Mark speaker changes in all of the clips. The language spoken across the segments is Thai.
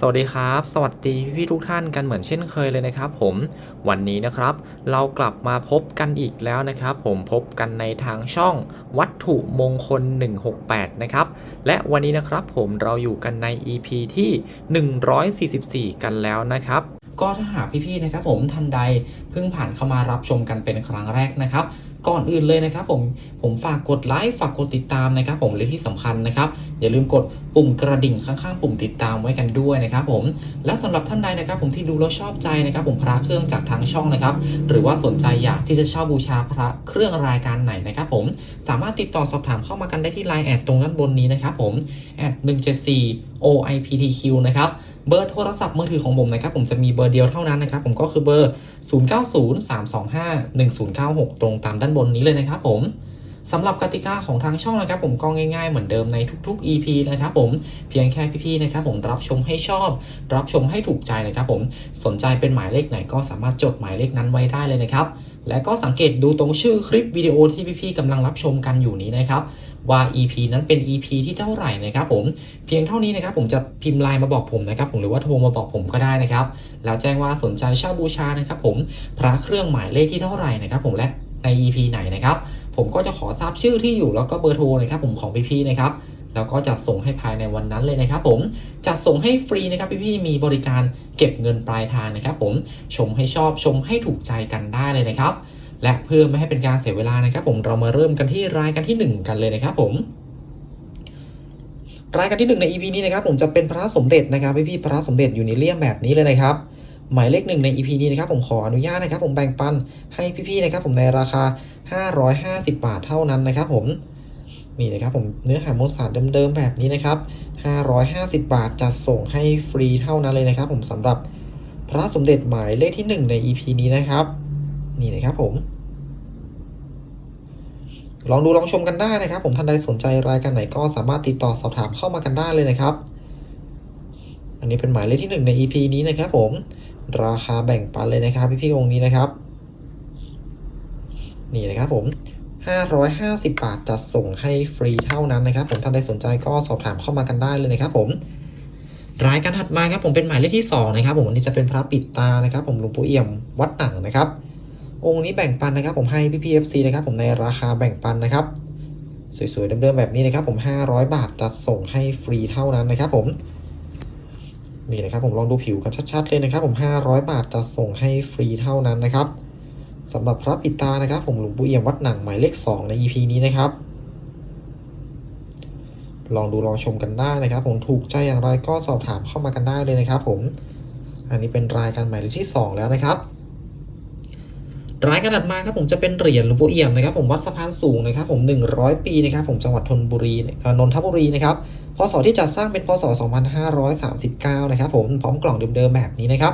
Speaker 1: สวัสดีครับ สวัสดีพี่ทุกท่านกันเหมือนเช่นเคยเลยนะครับ ผมวันนี้นะครับ เรากลับมาพบกันอีกแล้วนะครับ ผมพบกันในทางช่องวัตถุมงคล 168 นะครับ และวันนี้นะครับผมเราอยู่กันใน EP ที่ 144 กันแล้วนะครับ ก็ถ้าหากพี่ๆนะครับผมท่านใดเพิ่งผ่านเข้ามารับชมกันเป็นครั้งแรกนะครับ ก่อนอื่นเลยนะครับผมผมฝากกดไลค์ฝากกดติดตามนะครับ ผมและที่สำคัญนะครับอย่าลืมกดปุ่มกระดิ่งข้างๆ ปุ่มติดตามไว้กันด้วยนะครับผมและสำหรับท่านใดนะครับผมที่ดูแล้วชอบใจนะครับ ผมพระเครื่องจากทางช่องนะครับ หรือว่าสนใจอยากที่จะเช่าบูชาพระเครื่องรายการไหนนะครับผมสามารถติดต่อสอบถามเข้ามากันได้ที่ไลน์แอดตรงด้านบนนี้นะครับผมแอด174 OIPTQ นะครับเบอร์โทรศัพท์มือถือของผมนะครับ ผมจะมีเบอร์เดียวเท่านั้นนะครับ ผมก็คือเบอร์ 0903251096 ตรงตามด้านบนนี้เลยนะครับผมสำหรับกติกาของทางช่องนะครับผมก็ง่ายๆเหมือนเดิมในทุกๆ EP นะครับผมเพียงแค่พี่ๆนะครับผมรับชมให้ชอบ รับชมให้ถูกใจนะครับผมสนใจเป็นหมายเลขไหนก็สามารถจดหมายเลขนั้นไว้ได้เลยนะครับและก็สังเกตดูตรงชื่อคลิปวิดีโอที่พี่ๆกำลังรับชมกันอยู่นี้นะครับว่า EP นั้นเป็น EP ที่เท่าไหร่นะครับผมเพียงเท่านี้นะครับผมจะพิมพ์ไลน์มาบอกผมนะครับผมหรือว่าโทรมาบอกผมก็ได้นะครับแล้วแจ้งว่าสนใจเช่าบูชานะครับผมพระเครื่องหมายเลขที่เท่าไหร่นะครับผมและ ใน EP ไหนนะครับ ผมก็จะขอทราบชื่อที่อยู่แล้วก็เบอร์โทรนะครับผมของพี่ๆนะครับแล้วก็จะส่งให้ภายในวันนั้นเลยนะครับผมจะส่งให้ฟรีนะครับพี่ๆมีบริการเก็บเงินปลายทางนะครับ ผมชมให้ชอบชมให้ถูกใจกันได้เลยนะครับ และเพื่อไม่ให้เป็นการเสียเวลานะครับ ผมเรามาเริ่มกันที่รายการที่หนึ่งกันเลยนะครับ ผมรายการที่หนึ่งใน EP นี้นะครับ ผมจะเป็นพระสมเด็จนะครับพี่ๆพระสมเด็จอยู่ในเลี่ยมแบบนี้เลยนะครับ หมายเลขหนึ่งใน EP นี้นะครับผมขออนุญาตนะครับ ผมแบ่งปันให้พี่ๆนะครับ ผมในราคา 550 บาทเท่านั้นนะครับ ผมนี่นะครับผมเนื้อหามวลสารเดิมๆแบบนี้นะครับ 550 บาทจะส่งให้ฟรีเท่านั้นเลยนะครับ ผมสำหรับพระสมเด็จหมายเลขที่หนึ่งใน EP นี้นะครับ นี่นะครับผม ลองดูลองชมกันได้นะครับ ผมท่านใดสนใจรายการไหนก็สามารถติดต่อสอบถามเข้ามากันได้เลยนะครับ อันนี้เป็นหมายเลขที่หนึ่งใน EP นี้นะครับ ผม ราคาแบ่งปันเลยนะครับพี่ๆองค์นี้นะครับ นี่นะครับผม 550 บาทจะส่งให้ฟรีเท่านั้นนะครับ ผมท่านใดสนใจก็สอบถามเข้ามากันได้เลยนะครับ ผมรายการถัดมาครับผมเป็นหมายเลขที่สองนะครับ ผมอันนี้จะเป็นพระปิดตานะครับ ผมหลวงปู่เอี่ยมวัดหนังนะครับ องค์นี้แบ่งปันนะครับ ผมให้พี่พีเอฟซีนะครับ ผมในราคาแบ่งปันนะครับ สวยๆเดิมๆแบบนี้นะครับ ผม 500 บาทจะส่งให้ฟรีเท่านั้นนะครับ ผม นี่นะครับผมลองดูผิวกันชัดๆเลยนะครับผม 500 บาทจะส่งให้ฟรีเท่านั้นนะครับสำหรับพระปิตานะครับ ผมหลวงปู่เอี่ยมวัดหนังหมายเลข 2 ใน EP นี้นะครับ ลองดูลองชมกันได้นะครับ ผมถูกใจอย่างไรก็สอบถามเข้ามากันได้เลยนะครับ ผม อันนี้เป็นรายการหมายเลขที่ 2 แล้วนะครับ รายการถัดมาครับผมจะเป็นเหรียญหลวงปู่เอี่ยมนะครับผมวัดสะพานสูงนะครับผม100 ปีนะครับผมจังหวัดธนบุรีเอ่อนนทบุรีนะครับพศที่จัดสร้างเป็นพศ 2539 นะครับผมพร้อมกล่องเดิมๆแบบนี้นะครับ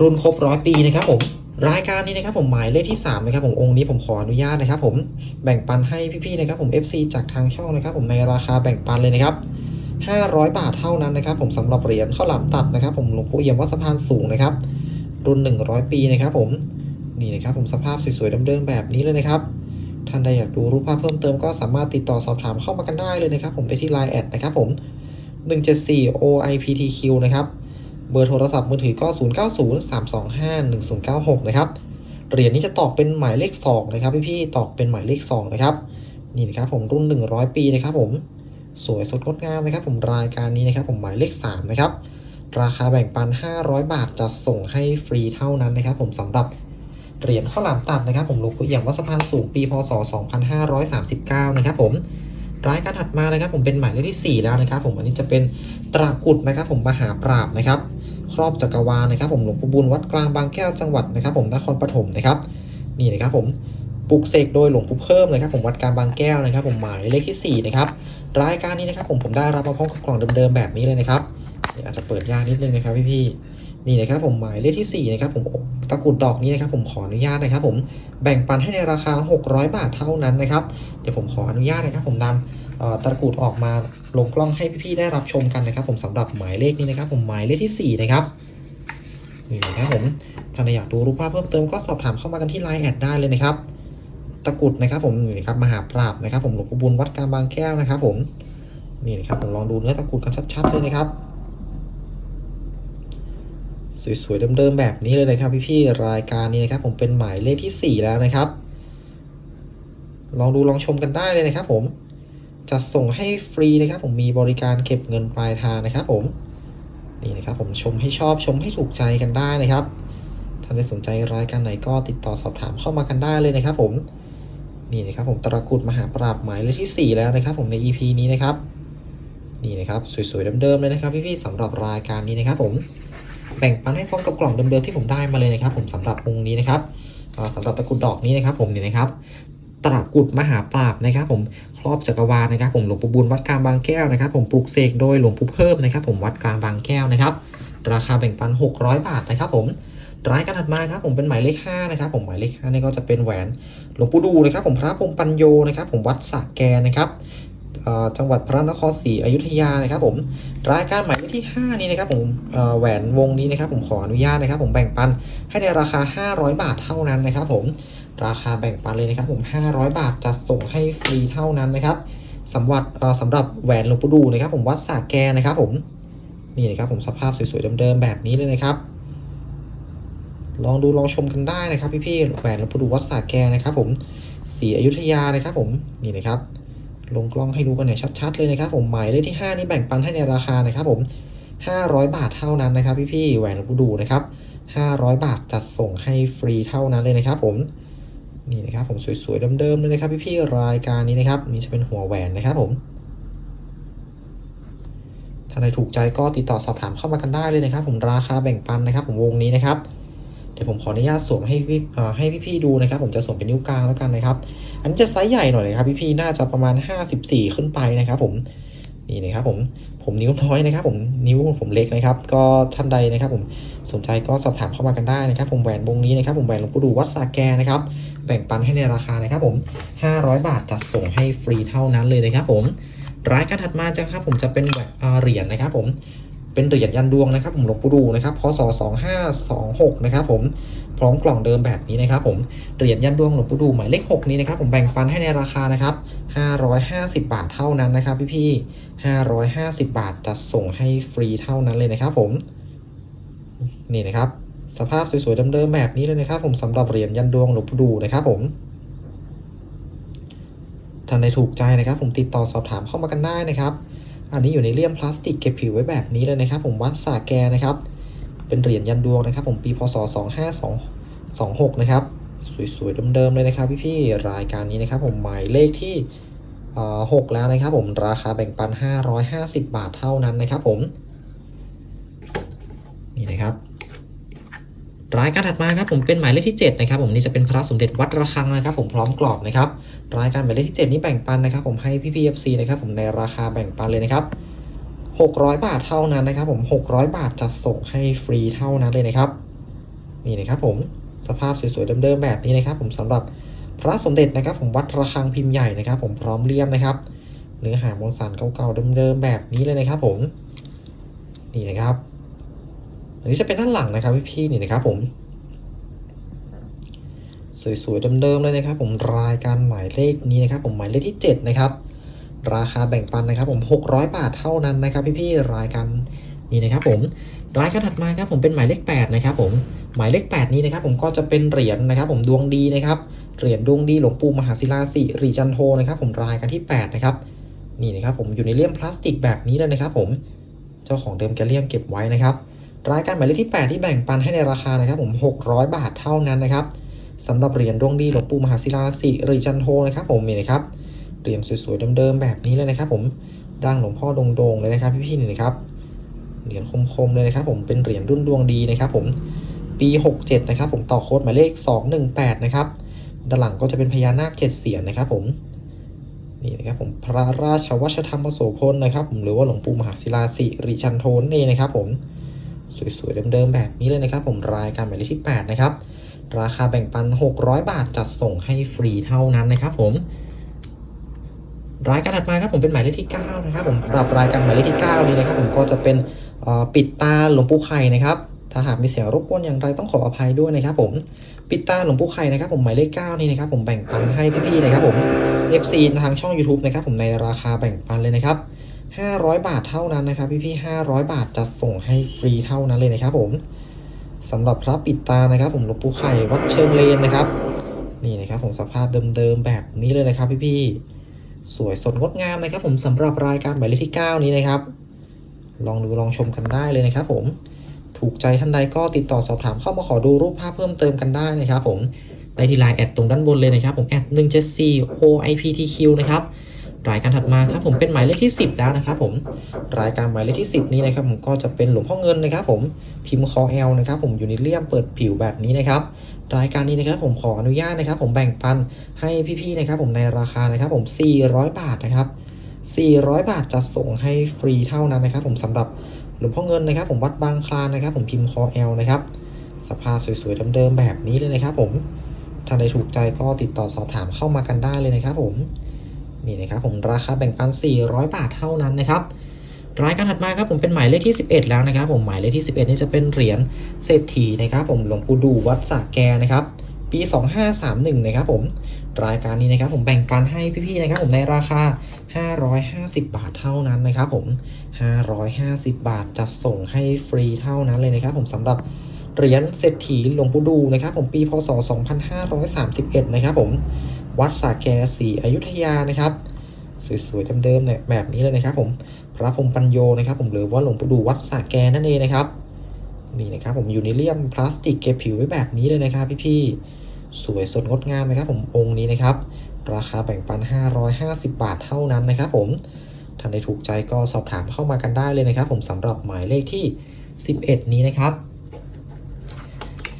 Speaker 1: รุ่นครบร้อยปีนะครับผมรายการนี้นะครับผมหมายเลขที่3นะครับผมองค์นี้ผมขออนุญาตนะครับ ผมแบ่งปันให้พี่ๆนะครับผม FC จากทางช่องนะครับ ผมในราคาแบ่งปันเลยนะครับ500 บาทเท่านั้นนะครับ ผมสำหรับเหรียญข้าวหลามตัดนะครับ ผมหลวงปู่เอี่ยมวัดสะพานสูงนะครับ รุ่น 100 ปีนะครับผมนี่นะครับผมสภาพสวยๆเดิมๆแบบนี้เลยนะครับท่านใดอยากดูรูปภาพเพิ่มเติมก็สามารถติดต่อสอบถามเข้ามากันได้เลยนะครับ ผมไปที่ Line แอดนะครับผม 174 OIPTQ นะครับเบอร์โทรศัพท์มือถือก็ 0903251096 นะครับเหรียญนี้จะตอกเป็นหมายเลข2นะครับพี่ๆตอกเป็นหมายเลข2นะครับนี่นะครับผมรุ่น 100 ปีนะครับผมสวยสดงดงามนะครับ ผมรายการนี้นะครับ ผมหมายเลข3นะครับ ราคาแบ่งปัน 500 บาทจะส่งให้ฟรีเท่านั้นนะครับผมสำหรับเหรียญข้าวหลามตัดนะครับ ผมหลวงปู่เอี่ยมวัดสะพานสูงปีพศ 2539 นะครับผมรายการถัดมานะครับ ผมเป็นหมายเลขที่ 4 แล้วนะครับ ผมอันนี้จะเป็นตรากุดนะครับ ผมมหาปราบนะครับ ครอบจักรวาลนะครับ ผมหลวงปู่บุญวัดกลางบางแก้วจังหวัดนะครับ ผมนครปฐมนะครับ นี่นะครับผมปลุกเสกโดยหลวงปู่เพิ่มนะครับ ผมวัดกลางบางแก้วนะครับ ผมหมายเลขที่ 4 นะครับรายการนี้นะครับ ผมผมได้รับมาพร้อมกับกล่องเดิมๆแบบนี้เลยนะครับ อาจจะเปิดยากนิดนึงนะครับพี่ๆนี่นะครับผมหมายเลขที่ 4 นะครับผมตะกุดดอกนี้นะครับผมขออนุญาตนะครับ ผมแบ่งปันให้ในราคา 600 บาทเท่านั้นนะครับเดี๋ยวผมขออนุญาตนะครับ ผมนำตะกุดออกมาลงกล้องให้พี่ๆได้รับชมกันนะครับ ผมสำหรับหมายเลขนี้นะครับ ผมหมายเลขที่ 4 นะครับนี่นะครับผมถ้าอยากดูรูปภาพเพิ่มเติมก็สอบถามเข้ามากันที่ Line แอดได้เลยนะครับ ตะกุดนะครับ ผมนี่นะครับมหาปราบนะครับ ผมหลวงปู่บุญวัดกลางบางแก้วนะครับ ผมนี่นะครับผมลองดูเนื้อตะกุดกันชัดๆเลยนะครับ สวยๆเดิมๆแบบนี้เลยนะครับพี่ๆรายการนี้นะครับ ผมเป็นหมายเลขที่ 4 แล้วนะครับ ลองดูลองชมกันได้เลยนะครับ ผมจัดส่งให้ฟรีนะครับ ผมมีบริการเก็บเงินปลายทางนะครับผมนี่นะครับผมชมให้ชอบชมให้ถูกใจกันได้นะครับท่านใดสนใจรายการไหนก็ติดต่อสอบถามเข้ามากันได้เลยนะครับ ผมนี่นะครับผมตระกุดมหาปราบหมายเลขที่ 4 แล้วนะครับ ผมใน EP นี้นะครับนี่นะครับสวยๆเดิมๆเลยนะครับพี่ๆสำหรับรายการนี้นะครับผม แบ่งปันให้พร้อมกับกล่องเดิมๆที่ผมได้มาเลยนะครับ ผมสำหรับวงนี้นะครับอ่าสำหรับตะกรุดดอกนี้นะครับ ผมนี่นะครับตระกุดมหาปราบนะครับ ผมครอบจักรวาลนะครับ ผมหลวงปู่บุญวัดกลางบางแก้วนะครับ ผมปลูกเสกโดยหลวงปู่เพิ่มนะครับ ผมวัดกลางบางแก้วนะครับ ราคาแบ่งปัน 600 บาทนะครับ ผมรายการถัดมาครับผมเป็นหมายเลข5นะครับ ผมหมายเลข5นี่ก็จะเป็นแหวนหลวงปู่ดูนะครับ ผมพระพรมปัญโยนะครับ ผมวัดสะแกนะครับ จังหวัดพระนครศรีอยุธยานะครับผมรายการหมายเลขที่ 5 นี้นะครับผมแหวนวงนี้นะครับผมขออนุญาตนะครับ ผมแบ่งปันให้ในราคา 500 บาทเท่านั้นนะครับผมราคาแบ่งปันเลยนะครับผม 500 บาทจัดส่งให้ฟรีเท่านั้นนะครับสำหรับสำหรับแหวนหลวงปู่ดูนะครับ ผมวัดสาแกนะครับผมนี่นะครับผมสภาพสวยๆเดิมๆแบบนี้เลยนะครับลองดูลองชมกันได้นะครับพี่ๆแหวนหลวงปู่ดูวัดสาแกนะครับผมสีอยุธยานะครับผมนี่นะครับ ลงกล้องให้ดูกันหน่อยชัดๆเลยนะครับผมหมายเลขที่ 5 นี่แบ่งปันให้ในราคานะครับผม500 บาทเท่านั้นนะครับพี่ๆแหวนหลวงปู่ดูนะครับ500 บาทจัดส่งให้ฟรีเท่านั้นเลยนะครับผมนี่นะครับผมสวยๆเดิมๆเลยนะครับพี่ๆรายการนี้นะครับนี่จะเป็นหัวแหวนนะครับผมถ้าใครถูกใจก็ติดต่อสอบถามเข้ามากันได้เลยนะครับ ผมราคาแบ่งปันนะครับ ผมวงนี้นะครับ เดี๋ยวผมขออนุญาตสวมให้พี่ให้พี่ๆดูนะครับ ผมจะสวมเป็นนิ้วกลางแล้วกันนะครับ อันนี้จะไซส์ใหญ่หน่อยนะครับ พี่ๆน่าจะประมาณ 54 ขึ้นไปนะครับ ผมนี่นะครับผมผมนิ้วน้อยนะครับ ผมนิ้วผมเล็กนะครับ ก็ท่านใดนะครับ ผมสนใจก็สอบถามเข้ามากันได้นะครับ ผมแหวนวงนี้นะครับผมแหวนหลวงปู่ดูวัดสาแกนะครับ แบ่งปันให้ในราคานะครับ ผม 500 บาทจัดส่งให้ฟรีเท่านั้นเลยนะครับ ผมรายการถัดมาจะครับ ผมจะเป็นแหวนเหรียญนะครับ ผม เป็นเหรียญยันดวงนะครับผมหลวงปู่ดูนะครับพศ2526นะครับผมพร้อมกล่องเดิมแบบนี้นะครับผมเหรียญยันดวงหลวงปู่ดูหมายเลข6นี้นะครับผมแบ่งปันให้ในราคานะครับ550 บาทเท่านั้นนะครับพี่ๆ550 บาทจัดส่งให้ฟรีเท่านั้นเลยนะครับผมนี่นะครับสภาพสวยๆเดิมๆแบบนี้เลยนะครับ ผมสำหรับเหรียญยันดวงหลวงปู่ดูนะครับผมท่านใดถูกใจนะครับ ผมติดต่อสอบถามเข้ามากันได้นะครับ อันนี้อยู่ในเลี่ยมพลาสติกเก็บผิวไว้แบบนี้เลยนะครับ ผมวัดสาแกนะครับ เป็นเหรียญยันดวงนะครับ ผมปีพศ2526นะครับ สวยๆเดิมๆเลยนะครับ พี่ๆรายการนี้นะครับ ผมหมายเลขที่เอ่อ6แล้วนะครับ ผมราคาแบ่งปัน 550 บาทเท่านั้นนะครับ ผมนี่นะครับ รายการถัดมาครับผมเป็นหมายเลขที่7นะครับผมนี่จะเป็นพระสมเด็จวัดระฆังนะครับ ผมพร้อมกรอบนะครับรายการหมายเลขที่ 7 นี้แบ่งปันนะครับ ผมให้พี่พีเอฟซีนะครับผมในราคาแบ่งปันเลยนะครับ600 บาทเท่านั้นนะครับ ผม 600 บาทจัดส่งให้ฟรีเท่านั้นเลยนะครับนี่นะครับผมสภาพสวยๆเดิมๆแบบนี้นะครับ ผมสำหรับพระสมเด็จนะครับ ผมวัดระฆังพิมพ์ใหญ่นะครับ ผมพร้อมเลี่ยมนะครับ เนื้อหามวลสารเก่าๆเดิมๆแบบนี้เลยนะครับ ผมนี่นะครับ อันนี้จะเป็นด้านหลังนะครับพี่ๆนี่นะครับผมสวยๆเดิมๆเลยนะครับ ผมรายการหมายเลขนี้นะครับ ผมหมายเลขที่ 7 นะครับ ราคาแบ่งปันนะครับ ผม 600 บาทเท่านั้นนะครับ พี่ๆรายการนี้นะครับ ผมรายการถัดมาครับผมเป็นหมายเลข 8 นะครับ ผมหมายเลข 8 นี้นะครับ ผมก็จะเป็นเหรียญนะครับ ผมดวงดีนะครับเหรียญดวงดีหลวงปู่มหาศิลาสิริจันโทนะครับ ผมรายการที่ 8 นะครับ นี่นะครับ ผมอยู่ในเลี่ยมพลาสติกแบบนี้เลยนะครับ ผมเจ้าของเดิมแกเลี่ยมเก็บไว้นะครับ รายการหมายเลขที่ 8 ที่แบ่งปันให้ในราคานะครับผม 600 บาทเท่านั้นนะครับสำหรับเหรียญดวงดีหลวงปู่มหาศิลาสิริจันโทนะครับผมนี่นะครับเหรียญสวยๆเดิมๆแบบนี้เลยนะครับ ผมดังหลวงพ่อโด่งๆเลยนะครับพี่ๆนี่นะครับเหรียญคมๆเลยนะครับผมเป็นเหรียญรุ่นดวงดีนะครับ ผมปี 67 นะครับ ผมต่อโค้ดหมายเลข 218 นะครับด้านหลังก็จะเป็นพญานาคเจ็ดเสียนนะครับ ผมนี่นะครับผมพระราชวัชธรรมโสพลนะครับ ผมหรือว่าหลวงปู่มหาศิลาสิริจันโทนนเองนะครับ ผม สวยๆเดิมๆแบบนี้เลยนะครับ ผมรายการหมายเลขที่ 8 นะครับ ราคาแบ่งปัน 600 บาทจัดส่งให้ฟรีเท่านั้นนะครับผมรายการถัดมาครับผมเป็นหมายเลขที่ 9 นะครับผมสำหรับรายการหมายเลขที่ 9 นี้นะครับผมก็จะเป็นปิดตาหลวงปู่ไข่นะครับถ้าหากมีเสียงรบกวนอย่างไรต้องขออภัยด้วยนะครับผมปิดตาหลวงปู่ไข่นะครับผมหมายเลข 9 นี่นะครับผมแบ่งปันให้พี่ๆนะครับผม FC ทางช่อง YouTube นะครับผมในราคาแบ่งปันเลยนะครับ 500 บาทเท่านั้นนะครับ พี่ๆ500 บาทจัดส่งให้ฟรีเท่านั้นเลยนะครับผมสำหรับพระปิดตานะครับ ผมหลวงปู่ไข่วัดเชิงเลนนะครับ นี่นะครับผมสภาพเดิมๆแบบนี้เลยนะครับ พี่ๆสวยสดงดงามนะครับ ผมสำหรับรายการหมายเลขที่ 9 นี้นะครับ ลองดูลองชมกันได้เลยนะครับ ผมถูกใจท่านใดก็ติดต่อสอบถามเข้ามาขอดูรูปภาพเพิ่มเติมกันได้นะครับ ผมได้ที่ไลน์แอดตรงด้านบนเลยนะครับ ผมแอด174 OIPTQ นะครับ รายการถัดมาครับผมเป็นหมายเลขที่ 10 แล้วนะครับผมรายการหมายเลขที่ 10 นี้นะครับผมก็จะเป็นหลวงพ่อเงินนะครับผมพิมพ์คอเอลนะครับผมอยู่ในเลี่ยมเปิดผิวแบบนี้นะครับรายการนี้นะครับผมขออนุญาตนะครับ ผมแบ่งปันให้พี่ๆนะครับผมในราคานะครับผม 400 บาทนะครับ 400 บาทจะส่งให้ฟรีเท่านั้นนะครับ ผมสำหรับหลวงพ่อเงินนะครับ ผมวัดบางคลานนะครับ ผมพิมพ์คอเอลนะครับสภาพสวยๆเดิมๆแบบนี้เลยนะครับ ผมถ้าใดถูกใจก็ติดต่อสอบถามเข้ามากันได้เลยนะครับ ผม นี่นะครับผมราคาแบ่งปัน 400 บาทเท่านั้นนะครับรายการถัดมาครับผมเป็นหมายเลขที่ 11 แล้วนะครับ ผมหมายเลขที่ 11 นี่จะเป็นเหรียญเศรษฐีนะครับ ผมหลวงปู่ดูวัดสะแกนะครับปี 2531 นะครับผมรายการนี้นะครับผมแบ่งปันให้พี่ๆนะครับ ผมในราคา 550 บาทเท่านั้นนะครับ ผม 550 บาทจะส่งให้ฟรีเท่านั้นเลยนะครับ ผมสำหรับเหรียญเศรษฐีหลวงปู่ดูนะครับ ผมปีพศ 2531 นะครับ ผม วัดสระแกศรีอยุธยานะครับ สวยๆเดิมๆเนี่ยแบบนี้เลยนะครับผมพระพรมปัญโยนะครับ ผมหรือว่าหลวงปู่ดูวัดสระแกนั่นเองนะครับนี่นะครับผมอยู่ในเลี่ยมพลาสติกเก็บผิวไว้แบบนี้เลยนะครับ พี่ๆสวยสดงดงามนะครับ ผมองค์นี้นะครับ ราคาแบ่งปัน 550 บาทเท่านั้นนะครับ ผมท่านใดถูกใจก็สอบถามเข้ามากันได้เลยนะครับ ผมสำหรับหมายเลขที่ 11 นี้นะครับ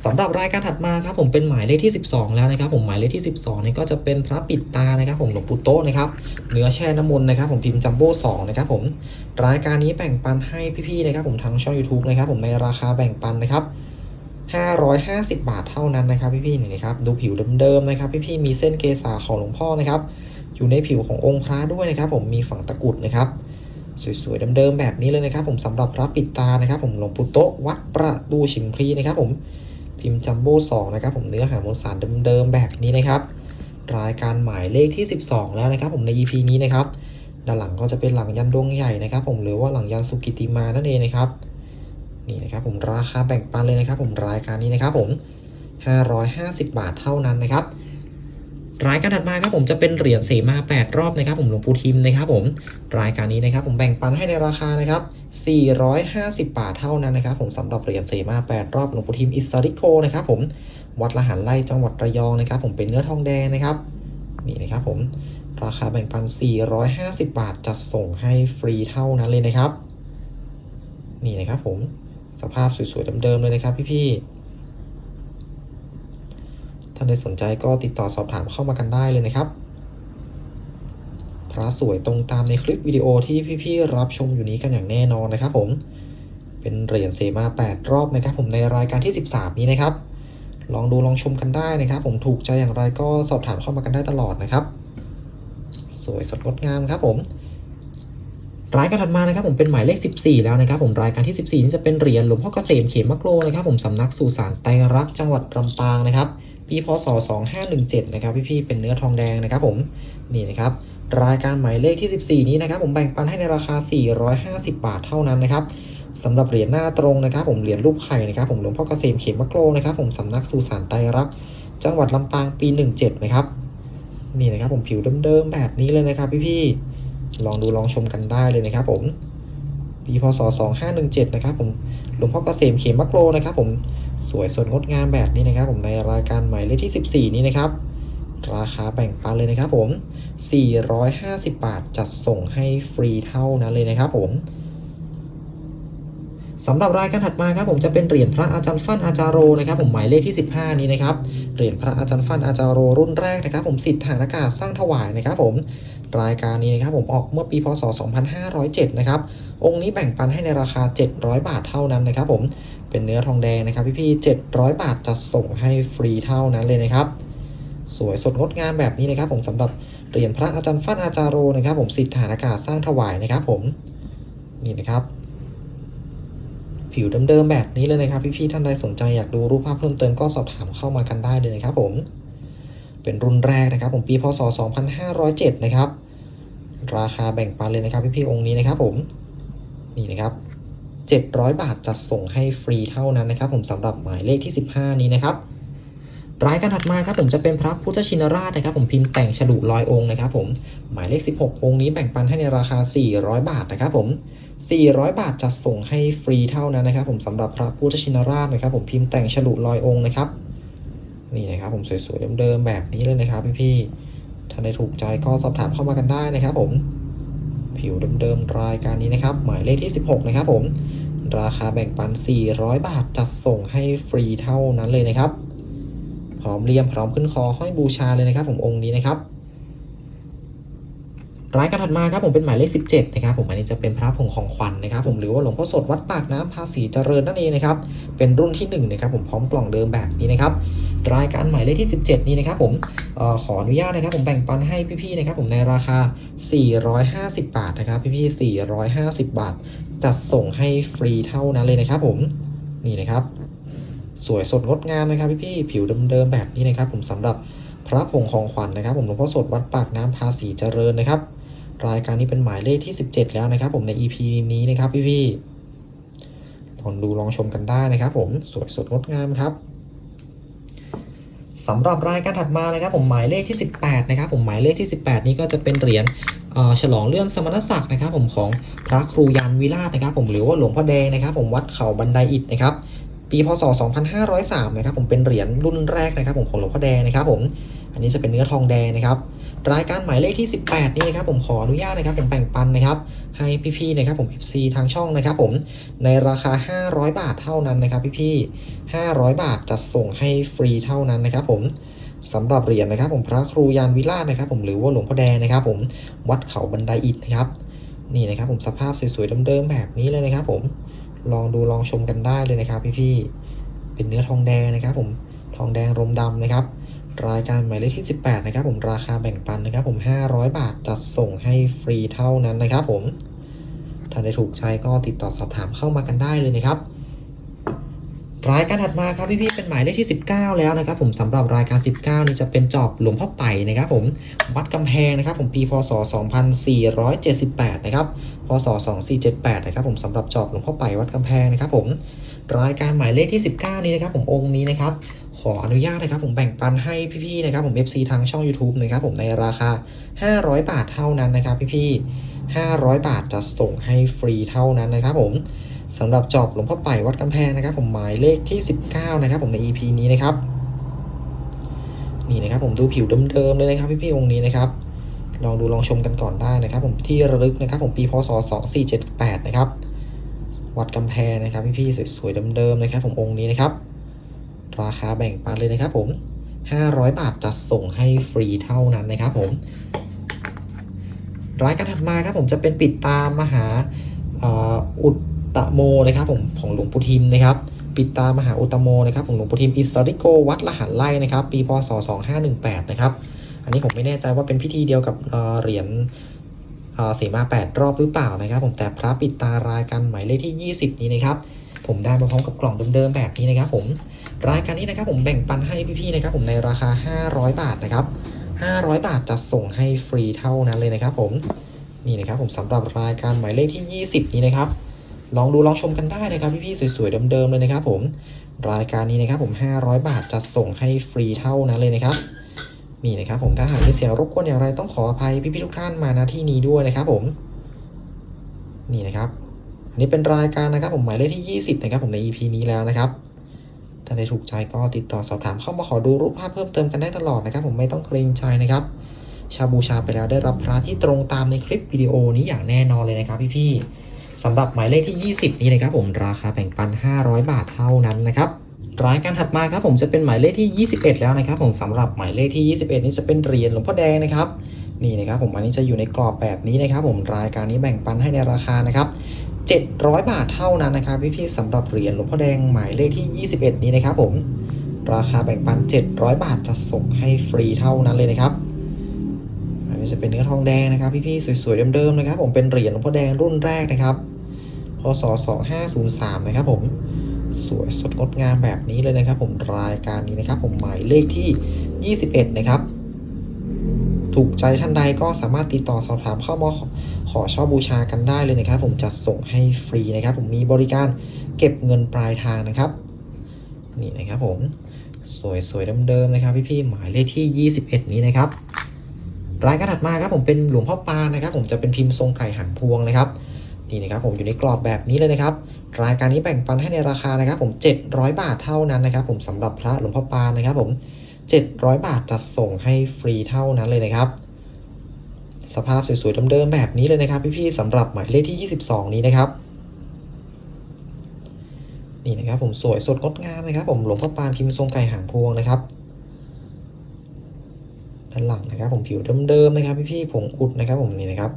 Speaker 1: สำหรับรายการถัดมาครับผมเป็นหมายเลขที่ 12 แล้วนะครับ ผมหมายเลขที่ 12นี่ก็จะเป็นพระปิดตานะครับ ผมหลวงปู่โตนะครับเนื้อแช่น้ำมนต์นะครับ ผมพิมพ์จัมโบ้2นะครับผมรายการนี้แบ่งปันให้พี่ๆนะครับ ผมทางช่อง YouTube นะครับ ผมในราคาแบ่งปันนะครับ550 บาทเท่านั้นนะครับ พี่ๆนี่นะครับดูผิวเดิมๆนะครับ พี่ๆมีเส้นเกษาของหลวงพ่อนะครับ อยู่ในผิวขององค์พระด้วยนะครับ ผมมีฝั่งตะกุดนะครับสวยๆเดิมๆแบบนี้เลยนะครับ ผมสำหรับพระปิดตานะครับ ผมหลวงปู่โตวัดประตูฉิมพลีนะครับ ผม พิมพ์จัมโบ้2นะครับผมเนื้อหามวลสารเดิมๆแบบนี้นะครับ รายการหมายเลขที่ 12 แล้วนะครับ ผมใน EP นี้นะครับด้านหลังก็จะเป็นหลังยันดวงใหญ่นะครับ ผมหรือว่าหลังยันสุกิติมานั่นเองนะครับนี่นะครับผมราคาแบ่งปันเลยนะครับ ผมรายการนี้นะครับผม 550 บาทเท่านั้นนะครับ รายการถัดมาครับผมจะเป็นเหรียญเสมา 8 รอบนะครับผมหลวงปู่ทิมนะครับผมรายการนี้นะครับผมแบ่งปันให้ในราคานะครับ450 บาทเท่านั้นนะครับผมสำหรับเหรียญเสมา 8 รอบหลวงปู่ทิมอิสตาริโกนะครับผมวัดละหันไล่จังหวัดระยองนะครับผมเป็นเนื้อทองแดงนะครับนี่นะครับผมราคาแบ่งปัน 450 บาทจัดส่งให้ฟรีเท่านั้นเลยนะครับ นี่นะครับผมสภาพสวยๆเดิมๆเลยนะครับพี่ๆ ท่านใดสนใจก็ติดต่อสอบถามเข้ามากันได้เลยนะครับ พระสวยตรงตามในคลิปวิดีโอที่พี่ๆรับชมอยู่นี้กันอย่างแน่นอนนะครับ ผม เป็นเหรียญเสมา 8 รอบนะครับ ผมในรายการที่ 13 นี้นะครับ ลองดูลองชมกันได้นะครับ ผมถูกใจอย่างไรก็สอบถามเข้ามากันได้ตลอดนะครับ สวยสดงดงามครับ ผมรายการถัดมานะครับผมเป็นหมายเลข 14 แล้วนะครับ ผมรายการที่ 14 นี้จะเป็นเหรียญหลวงพ่อเกษมเขมมะโกรนะครับ ผมสำนักสุสานไตรรักจังหวัดลำปางนะครับ ปีพศ 2517 นะครับพี่ๆเป็นเนื้อทองแดงนะครับผมนี่นะครับรายการหมายเลขที่ 14 นี้นะครับผมแบ่งปันให้ในราคา 450 บาทเท่านั้นนะครับสำหรับเหรียญหน้าตรงนะครับ ผมเหรียญรูปไข่นะครับผมหลวงพ่อเกษมเขมมะโกรนะครับผมสำนักสุสานไตรรักจังหวัดลำปางปี 17 นะครับนี่นะครับผมผิวเดิมๆแบบนี้เลยนะครับพี่ๆลองดูลองชมกันได้เลยนะครับผมปีพศ 2517 นะครับผมหลวงพ่อเกษมเขมมะโกรนะครับผม สวยสดงดงามแบบนี้นะครับ ผมในรายการหมายเลขที่ 14 นี้นะครับ ราคาแบ่งปันเลยนะครับผม 450 บาทจัดส่งให้ฟรีเท่านั้นเลยนะครับผมสำหรับรายการถัดมาครับผมจะเป็นเหรียญพระอาจารย์ฟั่นอาจารโรนะครับผมหมายเลขที่ 15 นี้นะครับเหรียญพระอาจารย์ฟั่นอาจารโรรุ่นแรกนะครับ ผมสิทธิ์ฐานอากาศสร้างถวายนะครับ ผมรายการนี้นะครับผมออกเมื่อปีพศ 2507 นะครับองค์นี้แบ่งปันให้ในราคา 700 บาทเท่านั้นนะครับ ผม เป็นเนื้อทองแดงนะครับพี่ๆ700 บาทจะส่งให้ฟรีเท่านั้นเลยนะครับ สวยสดงดงามแบบนี้นะครับ ผมสำหรับเหรียญพระอาจารย์ฟั่นอาจารโรนะครับ ผมสิทธิฐานอากาศสร้างถวายนะครับ ผมนี่นะครับ ผิวเดิมๆแบบนี้เลยนะครับ พี่ๆท่านใดสนใจอยากดูรูปภาพเพิ่มเติมก็สอบถามเข้ามากันได้เลยนะครับ ผม เป็นรุ่นแรกนะครับ ผมปีพศ 2507 นะครับ ราคาแบ่งปันเลยนะครับ พี่ๆองค์นี้นะครับ ผมนี่นะครับ 700 บาทจัดส่งให้ฟรีเท่านั้นนะครับ ผมสำหรับหมายเลขที่ 15 นี้นะครับรายการถัดมาครับผมจะเป็นพระพุทธชินราชนะครับ ผมพิมพ์แต่งฉลุลอยองค์นะครับผมหมายเลข 16 องค์นี้แบ่งปันให้ในราคา 400 บาทนะครับผม 400 บาทจัดส่งให้ฟรีเท่านั้นนะครับ ผมสำหรับพระพุทธชินราชนะครับ ผมพิมพ์แต่งฉลุลอยองค์นะครับนี่นะครับผมสวยๆเดิมๆแบบนี้เลยนะครับพี่ๆถ้าได้ถูกใจก็สอบถามเข้ามากันได้นะครับ ผม ผิวเดิมๆรายการนี้นะครับ หมายเลขที่ 16 นะครับผม ราคาแบ่งปัน 400 บาทจัดส่งให้ฟรีเท่านั้นเลยนะครับ พร้อมเรียมพร้อมขึ้นคอห้อยบูชาเลยนะครับผมองค์นี้นะครับ รายการถัดมาครับผมเป็นหมายเลข 17นะครับผมอันนี้จะเป็นพระผงของขวัญนะครับผมหรือว่าหลวงพ่อสดวัดปากน้ำภาษีเจริญนั่นเองนะครับเป็นรุ่นที่1นะครับผมพร้อมกล่องเดิมแบบนี้นะครับรายการหมายเลขที่ 17 นี้นะครับผมออขออนุญาตนะครับผมแบ่งปันให้พี่ๆนะครับผมในราคา 450 บาทนะครับพี่ๆ450 บาท จัดส่งให้ฟรีเท่านั้นเลยนะครับผมนี่นะครับ สวยสดงดงามนะครับพี่ๆผิวเดิมๆแบบนี้นะครับผมสำหรับพระผงของขวัญนะครับ ผมหลวงพ่อสดวัดปากน้ำภาษีเจริญนะครับ รายการนี้เป็นหมายเลขที่ 17 แล้วนะครับ ผมใน EP นี้นะครับพี่ๆลองดูลองชมกันได้นะครับ ผมสวยสดงดงามครับสำหรับรายการถัดมานะครับ ผมหมายเลขที่ 18 นะครับ ผมหมายเลขที่ 18 นี้ก็จะเป็นเหรียญฉลองเลื่อนสมณศักดิ์นะครับ ผมของพระครูยันวิราชนะครับ ผมหรือว่าหลวงพ่อแดงนะครับ ผมวัดเขาบันไดอิฐนะครับ ปีพศ 2503 นะครับ ผมเป็นเหรียญรุ่นแรกนะครับ ผมของหลวงพ่อแดงนะครับ ผมอันนี้จะเป็นเนื้อทองแดงนะครับ รายการหมายเลขที่ 18 นี่ครับผมขออนุญาตนะครับผมแบ่งปันนะครับ ให้พี่ๆนะครับผม FC ทางช่องนะครับผมในราคา 500 บาทเท่านั้นนะครับ พี่ๆ500 บาทจะส่งให้ฟรีเท่านั้นนะครับผมสำหรับเหรียญนะครับ ผมพระครูยานวิราชนะครับ ผมหรือว่าหลวงพ่อแดงนะครับ ผมวัดเขาบันไดอิฐนะครับ นี่นะครับ ผมสภาพสวยๆเดิมๆแบบนี้เลยนะครับ ผมลองดูลองชมกันได้เลยนะครับ พี่ๆเป็นเนื้อทองแดงนะครับ ผมทองแดงรมดำนะครับ รายการหมายเลขที่ 18 นะครับผมราคาแบ่งปันนะครับ ผม 500 บาทจัดส่งให้ฟรีเท่านั้นนะครับผมถ้าได้ถูกใจก็ติดต่อสอบถามเข้ามากันได้เลยนะครับ รายการถัดมาครับพี่ๆเป็นหมายเลขที่ 19 แล้วนะครับ ผมสำหรับรายการ 19 นี้จะเป็นจอบหลวงพ่อไป่นะครับ ผมวัดกำแพงนะครับ ผมปีพศ 2478 นะครับพศ 2478 นะครับ ผมสำหรับจอบหลวงพ่อไป่วัดกำแพงนะครับ ผมรายการหมายเลขที่ 19 นี้นะครับ ผมองค์นี้นะครับ ออนุญาตนะครับ ผมแบ่งปันให้พี่ๆนะครับ ผม FC ทางช่อง YouTube นะครับผมในราคา 500 บาทเท่านั้นนะครับพี่ๆ500 บาทจะส่งให้ฟรีเท่านั้นนะครับ ผมสำหรับจอบหลวงพ่อไป่วัดกำแพงนะครับ ผมหมายเลขที่ 19 นะครับ ผมใน EP นี้นะครับนี่นะครับผมดูผิวเดิมๆเลยนะครับพี่ๆองค์นี้นะครับลองดูลองชมกันก่อนได้นะครับ ผมที่ระลึกนะครับ ผมปีพศ2478นะครับวัดกำแพงนะครับพี่ๆสวยๆเดิมๆนะครับ ผมองค์นี้นะครับ ราคาแบ่งปันเลยนะครับผม 500 บาทจัดส่งให้ฟรีเท่านั้นนะครับผมรายการถัดมาครับผมจะเป็นปิดตามมหาอุตตโมนะครับผมของหลวงปู่ทิมนะครับปิดตามหาอุตตโมนะครับของหลวงปู่ทิมอิสตอริโกวัดละหันไล่นะครับปีพศ 2518 นะครับ อันนี้ผมไม่แน่ใจว่าเป็นพิธีเดียวกับเหรียญเสมาแปดรอบหรือเปล่านะครับ ผมแต่พระปิดตารายการหมายเลขที่ 20 นี้นะครับ ผมได้มาพร้อมกับกล่องเดิมๆแบบนี้นะครับผม รายการนี้นะครับผมแบ่งปันให้พี่ๆนะครับผมในราคา 500 บาทนะครับ500 บาทจะส่งให้ฟรีเท่านั้นเลยนะครับผมนี่นะครับผมสำหรับรายการหมายเลขที่ 20 นี้นะครับ ลองดูลองชมกันได้นะครับพี่ๆสวยๆเดิมๆเลยนะครับผมรายการนี้นะครับผม 500 บาทจะส่งให้ฟรีเท่านั้นเลยนะครับนี่นะครับผมถ้าหากมีเสียงรบกวนอย่างไรต้องขออภัยพี่ๆทุกท่านมาณที่นี้ด้วยนะครับผมนี่นะครับอันนี้เป็นรายการนะครับผมหมายเลขที่ 20 นะครับผมใน EP นี้แล้วนะครับ ถ้าได้ถูกใจก็ติดต่อสอบถามเข้ามาขอดูรูปภาพเพิ่มเติมกันได้ตลอดนะครับ ผมไม่ต้องเกรงใจนะครับ ชาบูชาไปแล้วได้รับพระที่ตรงตามในคลิปวิดีโอนี้อย่างแน่นอนเลยนะครับ พี่ๆสำหรับหมายเลขที่ 20 นี้นะครับ ผมราคาแบ่งปัน 500 บาทเท่านั้นนะครับรายการถัดมาครับผมจะเป็นหมายเลขที่ 21 แล้วนะครับ ผมสำหรับหมายเลขที่ 21 นี้จะเป็นเหรียญหลวงพ่อแดงนะครับนี่นะครับผมอันนี้จะอยู่ในกรอบแบบนี้นะครับ ผมรายการนี้แบ่งปันให้ในราคานะครับ 700 บาทเท่านั้นนะครับพี่ๆสำหรับเหรียญหลวงพ่อแดงหมายเลขที่ 21 นี้นะครับผมราคาแบ่งปัน 700 บาทจะส่งให้ฟรีเท่านั้นเลยนะครับ อันนี้จะเป็นเนื้อทองแดงนะครับ พี่ๆสวยๆเดิมๆนะครับ ผมเป็นเหรียญหลวงพ่อแดงรุ่นแรกนะครับพศ2503 นะครับผมสวยสดงดงามแบบนี้เลยนะครับ ผมรายการนี้นะครับ ผมหมายเลขที่ 21 นะครับ ถูกใจท่านใดก็สามารถติดต่อสอบถามเข้ามาขอขอเช่าบูชากันได้เลยนะครับ ผมจัดส่งให้ฟรีนะครับ ผมมีบริการเก็บเงินปลายทางนะครับ นี่นะครับผมสวยสวยๆเดิมๆนะครับ พี่ๆหมายเลขที่ 21 นี้นะครับรายการถัดมาครับผมเป็นหลวงพ่อปานนะครับ ผมจะเป็นพิมพ์ทรงไข่หางพวงนะครับนี่นะครับผมอยู่ในกรอบแบบนี้เลยนะครับ รายการนี้แบ่งปันให้ในราคานะครับ ผม 700 บาทเท่านั้นนะครับ ผมสำหรับพระหลวงพ่อปานนะครับ ผม 700 บาทจัดส่งให้ฟรีเท่านั้นเลยนะครับ สภาพสวยๆเดิมๆแบบนี้เลยนะครับ พี่ๆสำหรับหมายเลขที่ 22 นี้นะครับนี่นะครับผมสวยสดงดงามนะครับผมหลวงพ่อปานพิมพ์ทรงไก่หางพวงนะครับด้านหลังนะครับ ผมผิวเดิมๆนะครับพี่ๆผงอุดนะครับ ผมนี่นะครับ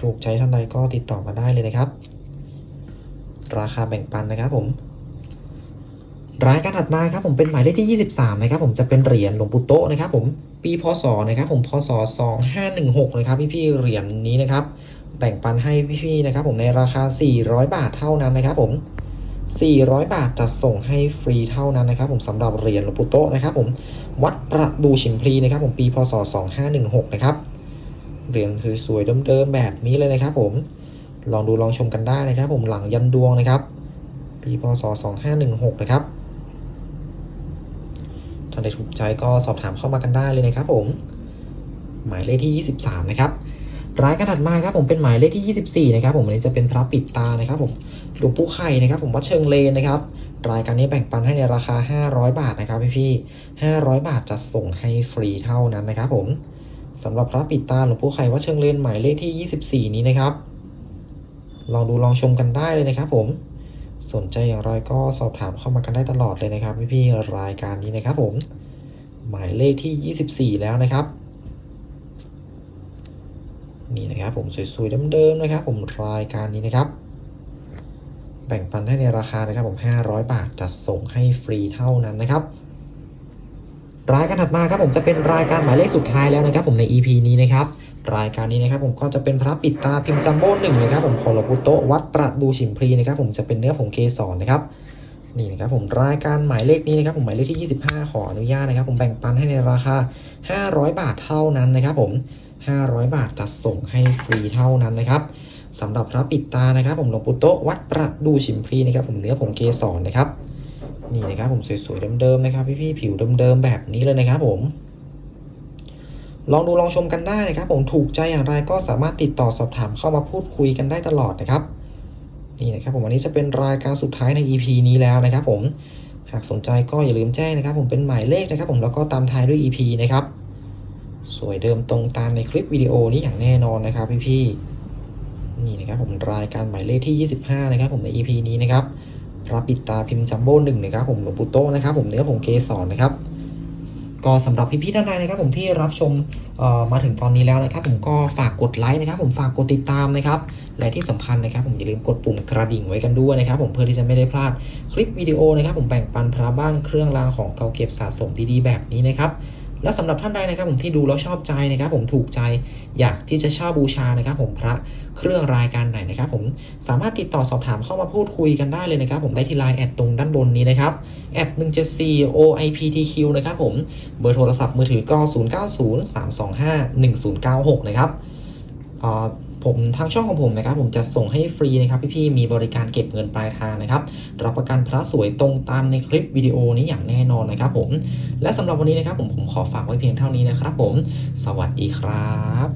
Speaker 1: ถูกใจท่านใดก็ติดต่อมาได้เลยนะครับ ราคาแบ่งปันนะครับผม รายการถัดมาครับผมเป็นหมายเลขที่ 23นะครับผมจะเป็นเหรียญหลวงปู่โตนะครับผมปีพศนะครับผมพศ 2516นะครับพี่ๆเหรียญนี้นะครับแบ่งปันให้พี่ๆนะครับผมในราคา 400 บาทเท่านั้นนะครับผม 400 บาทจัดส่งให้ฟรีเท่านั้นนะครับผมสำหรับเหรียญหลวงปู่โตนะครับผมวัดประดูฉิมพลีนะครับผมปีพศ 2516นะครับเหรียญสวยๆเดิมๆแบบนี้เลยนะครับผมลองดูลองชมกันได้นะครับผมหลังยันดวงนะครับปีพศ 2516นะครับ ท่านใดถูกใจก็สอบถามเข้ามากันได้เลยนะครับผม หมายเลขที่ 23 นะครับรายการถัดมาครับผมเป็นหมายเลขที่ 24 นะครับผมอันนี้จะเป็นพระปิดตานะครับผมหลวงปู่ไข่นะครับ ผมวัดเชิงเลนนะครับรายการนี้แบ่งปันให้ในราคา 500 บาทนะครับพี่ๆ500 บาทจะส่งให้ฟรีเท่านั้นนะครับผมสำหรับพระปิดตาหลวงปู่ไข่วัดเชิงเลนหมายเลขที่ 24 นี้นะครับ ลองดูลองชมกันได้เลยนะครับผม สนใจอย่างไรก็สอบถามเข้ามากันได้ตลอดเลยนะครับพี่ๆรายการนี้นะครับผม หมายเลขที่ 24 แล้วนะครับ นี่นะครับผมสวยๆเดิมๆนะครับ ผมรายการนี้นะครับ แบ่งปันให้ในราคานะครับ ผม 500 บาทจัดส่งให้ฟรีเท่านั้นนะครับรายการถัดมาครับผมจะเป็นรายการหมายเลขสุดท้ายแล้วนะครับ ผมใน EP นี้นะครับ รายการนี้นะครับผมก็จะเป็นพระปิดตาพิมพ์จัมโบ้หนึ่งนะครับผมขอหลวงปู่โตวัดประดูฉิมพลีนะครับผมจะเป็นเนื้อผงเกสรนะครับนี่นะครับผมรายการหมายเลขนี้นะครับผมหมายเลขที่ 25 ขออนุญาตนะครับ ผมแบ่งปันให้ในราคา 500 บาทเท่านั้นนะครับผม 500 บาทจัดส่งให้ฟรีเท่านั้นนะครับสำหรับพระปิดตานะครับ ผมหลวงปู่โตวัดประดูฉิมพลีนะครับผมเนื้อผงเกสรนะครับนี่นะครับผมสวยๆเดิมๆนะครับพี่ๆผิวเดิมๆแบบนี้เลยนะครับผม ลองดูลองชมกันได้นะครับ ผมถูกใจอย่างไรก็สามารถติดต่อสอบถามเข้ามาพูดคุยกันได้ตลอดนะครับนี่นะครับผมวันนี้จะเป็นรายการสุดท้ายใน EP นี้แล้วนะครับผมหากสนใจก็อย่าลืมแจ้งนะครับ ผมเป็นหมายเลขนะครับ ผมแล้วก็ตามท้ายด้วย EP นะครับสวยเดิมตรงตามในคลิปวิดีโอนี้อย่างแน่นอนนะครับพี่ๆนี่นะครับผมรายการหมายเลขที่ 25 นะครับ ผมใน EP นี้นะครับพระปิดตาพิมพ์จัมโบ้หนึ่งนะครับผมหลวงปู่โตนะครับ ผมเนื้อผงเกสรนะครับ ก็สำหรับพี่ๆท่านใดนะครับผมที่รับชมมาถึงตอนนี้แล้วนะครับ ผมก็ฝากกดไลค์นะครับ ผมฝากกดติดตามนะครับ และที่สำคัญนะครับ ผมอย่าลืมกดปุ่มกระดิ่งไว้กันด้วยนะครับ ผมเพื่อที่จะไม่ได้พลาดคลิปวิดีโอนะครับ ผมแบ่งปันพระบ้านเครื่องรางของเก่าเก็บสะสมดีๆแบบนี้นะครับ และสำหรับท่านใดนะครับผมที่ดูแล้วชอบใจนะครับ ผมถูกใจอยากที่จะเช่าบูชานะครับ ผมพระเครื่องรายการไหนนะครับ ผมสามารถติดต่อสอบถามเข้ามาพูดคุยกันได้เลยนะครับ ผมได้ที่ไลน์แอดตรงด้านบนนี้นะครับแอด174 OIPTQ นะครับผมเบอร์โทรศัพท์มือถือก็ 0903251096 นะครับอ่า ผมทางช่องของผมนะครับ ผมจะส่งให้ฟรีนะครับพี่ๆมีบริการเก็บเงินปลายทางนะครับรับประกันพระสวยตรงตามในคลิปวิดีโอนี้อย่างแน่นอนนะครับผมและสำหรับวันนี้นะครับผมผมขอฝากไว้เพียงเท่านี้นะครับผม สวัสดีครับ